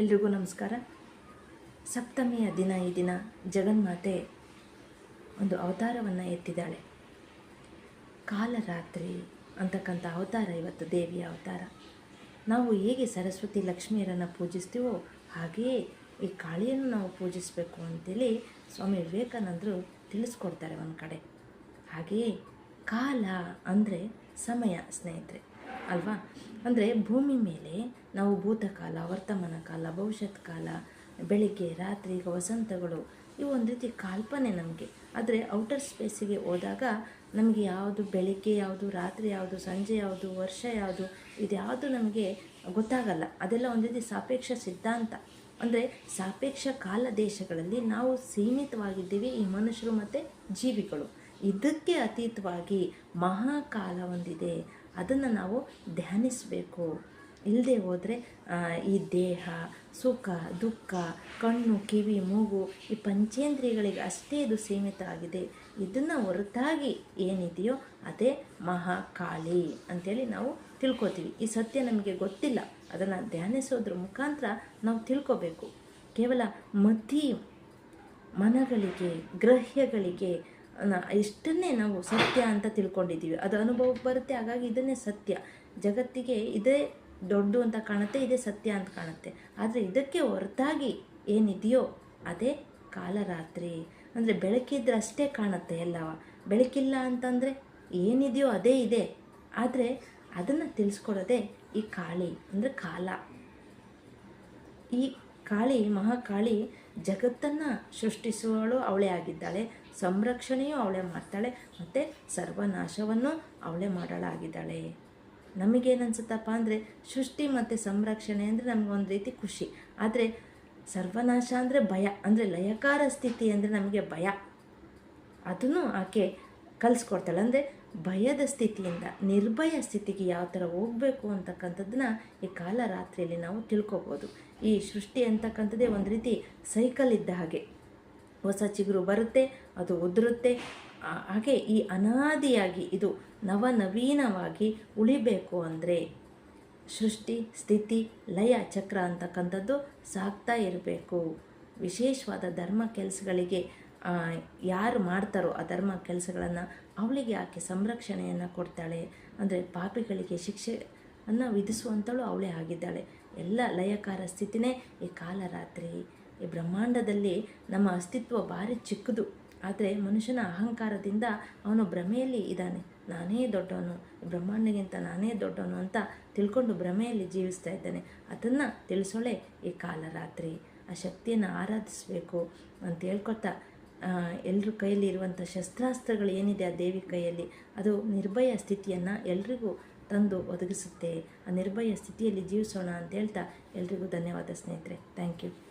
ಎಲ್ರಿಗೂ ನಮಸ್ಕಾರ. ಸಪ್ತಮಿಯ ದಿನ ಈ ದಿನ ಜಗನ್ಮಾತೆ ಒಂದು ಅವತಾರವನ್ನು ಎತ್ತಿದ್ದಾಳೆ. ಕಾಲರಾತ್ರಿ ಅಂತಕ್ಕಂಥ ಅವತಾರ ಇವತ್ತು, ದೇವಿಯ ಅವತಾರ. ನಾವು ಹೇಗೆ ಸರಸ್ವತಿ ಲಕ್ಷ್ಮಿಯರನ್ನು ಪೂಜಿಸ್ತೀವೋ ಹಾಗೆಯೇ ಈ ಕಾಳಿಯನ್ನು ನಾವು ಪೂಜಿಸಬೇಕು ಅಂತೇಳಿ ಸ್ವಾಮಿ ವಿವೇಕಾನಂದರು ತಿಳಿಸ್ಕೊಡ್ತಾರೆ ಒಂದು ಕಡೆ. ಹಾಗೆಯೇ ಕಾಲ ಅಂದರೆ ಸಮಯ, ಸ್ನೇಹಿತರೆ. ಅಲ್ವಾ? ಅಂದರೆ ಭೂಮಿ ಮೇಲೆ ನಾವು ಭೂತಕಾಲ, ವರ್ತಮಾನ ಕಾಲ ಭವಿಷ್ಯತ್ ಕಾಲ, ಬೆಳಿಗ್ಗೆ, ರಾತ್ರಿ, ಈಗ ವಸಂತಗಳು, ಇವು ಒಂದು ರೀತಿ ಕಾಲ್ಪನೆ ನಮಗೆ. ಆದರೆ ಔಟರ್ ಸ್ಪೇಸಿಗೆ ಹೋದಾಗ ನಮಗೆ ಯಾವುದು ಬೆಳಿಗ್ಗೆ ಯಾವುದು, ರಾತ್ರಿ ಯಾವುದು, ಸಂಜೆ ಯಾವುದು, ವರ್ಷ ಯಾವುದು ಇದ್ಯಾವುದು ನಮಗೆ ಗೊತ್ತಾಗಲ್ಲ. ಅದೆಲ್ಲ ಒಂದು ರೀತಿ ಸಾಪೇಕ್ಷ ಸಿದ್ಧಾಂತ. ಅಂದರೆ ಸಾಪೇಕ್ಷ ಕಾಲ ದೇಶಗಳಲ್ಲಿ ನಾವು ಸೀಮಿತವಾಗಿದ್ದೀವಿ ಈ ಮನುಷ್ಯರು ಮತ್ತು ಜೀವಿಗಳು. ಇದಕ್ಕೆ ಅತೀತವಾಗಿ ಮಹಾಕಾಲ ಒಂದಿದೆ. ಅದನ್ನು ನಾವು ಧ್ಯಾನಿಸಬೇಕು. ಇಲ್ಲದೆ ಹೋದರೆ ಈ ದೇಹ, ಸುಖ, ದುಃಖ, ಕಣ್ಣು, ಕಿವಿ, ಮೂಗು, ಈ ಪಂಚೇಂದ್ರಿಯಗಳಿಗೆ ಅಷ್ಟೇ ಇದು ಸೀಮಿತ ಆಗಿದೆ. ಇದನ್ನು ಹೊರತಾಗಿ ಏನಿದೆಯೋ ಅದೇ ಮಹಾಕಾಳಿ ಅಂಥೇಳಿ ನಾವು ತಿಳ್ಕೊತೀವಿ. ಈ ಸತ್ಯ ನಮಗೆ ಗೊತ್ತಿಲ್ಲ. ಅದನ್ನು ಧ್ಯಾನಿಸೋದ್ರ ಮುಖಾಂತರ ನಾವು ತಿಳ್ಕೊಬೇಕು. ಕೇವಲ ಮತಿ ಮನಗಳಿಗೆ, ಗ್ರಹ್ಯಗಳಿಗೆ ಇಷ್ಟನ್ನೇ ನಾವು ಸತ್ಯ ಅಂತ ತಿಳ್ಕೊಂಡಿದ್ದೀವಿ, ಅದು ಅನುಭವಕ್ಕೆ ಬರುತ್ತೆ, ಹಾಗಾಗಿ ಇದನ್ನೇ ಸತ್ಯ. ಜಗತ್ತಿಗೆ ಇದೇ ದೊಡ್ಡ ಅಂತ ಕಾಣುತ್ತೆ, ಇದೇ ಸತ್ಯ ಅಂತ ಕಾಣುತ್ತೆ. ಆದರೆ ಇದಕ್ಕೆ ಹೊರತಾಗಿ ಏನಿದೆಯೋ ಅದೇ ಕಾಲರಾತ್ರಿ. ಅಂದರೆ ಬೆಳಕಿದ್ರೆ ಅಷ್ಟೇ ಕಾಣುತ್ತೆ ಎಲ್ಲವ ಬೆಳಕಿಲ್ಲ ಅಂತಂದರೆ ಏನಿದೆಯೋ ಅದೇ ಇದೆ. ಆದರೆ ಅದನ್ನು ತಿಳಿಸ್ಕೊಡೋದೇ ಈ ಕಾಳಿ, ಅಂದರೆ ಕಾಲ. ಈ ಕಾಳಿ, ಮಹಾಕಾಳಿ ಜಗತ್ತನ್ನು ಸೃಷ್ಟಿಸುವಳು ಅವಳೇ ಆಗಿದ್ದಾಳೆ. ಸಂರಕ್ಷಣೆಯೂ ಅವಳೇ ಮಾಡ್ತಾಳೆ ಮತ್ತು ಸರ್ವನಾಶವನ್ನು ಅವಳೇ ಮಾಡಲಾಗಿದ್ದಾಳೆ. ನಮಗೇನನ್ಸುತ್ತಪ್ಪ ಅಂದರೆ ಸೃಷ್ಟಿ ಮತ್ತು ಸಂರಕ್ಷಣೆ ಅಂದರೆ ನಮಗೊಂದು ರೀತಿ ಖುಷಿ. ಆದರೆ ಸರ್ವನಾಶ ಅಂದರೆ ಭಯ, ಅಂದರೆ ಲಯಕಾರ ಸ್ಥಿತಿ ಅಂದರೆ ನಮಗೆ ಭಯ. ಅದನ್ನು ಆಕೆ ಕಲಿಸ್ಕೊಡ್ತಾಳೆ. ಅಂದರೆ ಭಯದ ಸ್ಥಿತಿಯಿಂದ, ನಿರ್ಭಯ ಸ್ಥಿತಿಗೆ ಯಾವ ಥರ ಹೋಗಬೇಕು ಅಂತಕ್ಕಂಥದ್ದನ್ನ ಈ ಕಾಲರಾತ್ರಿಯಲ್ಲಿ ನಾವು ತಿಳ್ಕೊಬೋದು. ಈ ಸೃಷ್ಟಿ ಅಂತಕ್ಕಂಥದ್ದೇ ಒಂದು ರೀತಿ ಸೈಕಲ್ ಇದ್ದ ಹಾಗೆ. ಹೊಸ ಚಿಗುರು ಬರುತ್ತೆ ಅದು ಉದುರುತ್ತೆ. ಹಾಗೆ ಈ ಅನಾದಿಯಾಗಿ ಇದು ನವನವೀನವಾಗಿ ಉಳಿಬೇಕು ಅಂದರೆ ಸೃಷ್ಟಿ, ಸ್ಥಿತಿ, ಲಯ, ಚಕ್ರ ಅಂತಕ್ಕಂಥದ್ದು ಸಾಗ್ತಾ ಇರಬೇಕು. ವಿಶೇಷವಾದ ಧರ್ಮ ಕೆಲಸಗಳಿಗೆ ಯಾರು ಮಾಡ್ತಾರೋ ಆ ಧರ್ಮ ಕೆಲಸಗಳನ್ನು ಅವಳಿಗೆ ಆಕೆ ಸಂರಕ್ಷಣೆಯನ್ನು ಕೊಡ್ತಾಳೆ? ಅಂದರೆ ಪಾಪಿಗಳಿಗೆ ಶಿಕ್ಷೆಯನ್ನು ವಿಧಿಸುವಂಥಳು ಅವಳೇ ಆಗಿದ್ದಾಳೆ. ಎಲ್ಲ ಲಯಕಾರ ಸ್ಥಿತಿನೇ ಈ ಕಾಲರಾತ್ರಿ. ಈ ಬ್ರಹ್ಮಾಂಡದಲ್ಲಿ ನಮ್ಮ ಅಸ್ತಿತ್ವ ಭಾರಿ ಚಿಕ್ಕದು. ಆದರೆ ಮನುಷ್ಯನ ಅಹಂಕಾರದಿಂದ ಅವನು ಭ್ರಮೆಯಲ್ಲಿ ಇದ್ದಾನೆ. ನಾನೇ ದೊಡ್ಡವನು ಬ್ರಹ್ಮಾಂಡಗಿಂತ ನಾನೇ ದೊಡ್ಡವನು ಅಂತ ತಿಳ್ಕೊಂಡು ಭ್ರಮೆಯಲ್ಲಿ ಜೀವಿಸ್ತಾ ಇದ್ದಾನೆ. ಅದನ್ನು ತಿಳಿಸೋಳೆ ಈ ಕಾಲರಾತ್ರಿ. ಆ ಶಕ್ತಿಯನ್ನು ಆರಾಧಿಸಬೇಕು ಅಂತ ಹೇಳ್ಕೊತಾ ಎಲ್ಲರ ಕೈಯಲ್ಲಿ ಇರುವಂಥ ಶಸ್ತ್ರಾಸ್ತ್ರಗಳು ಏನಿದೆ ಆ ದೇವಿ ಕೈಯಲ್ಲಿ, ಅದು ನಿರ್ಭಯ ಸ್ಥಿತಿಯನ್ನು ಎಲ್ರಿಗೂ ತಂದು ಒದಗಿಸುತ್ತೆ. ಆ ನಿರ್ಭಯ ಸ್ಥಿತಿಯಲ್ಲಿ ಜೀವಿಸೋಣ ಅಂತ ಹೇಳ್ತಾ ಎಲ್ರಿಗೂ ಧನ್ಯವಾದ ಸ್ನೇಹಿತರೆ. Thank you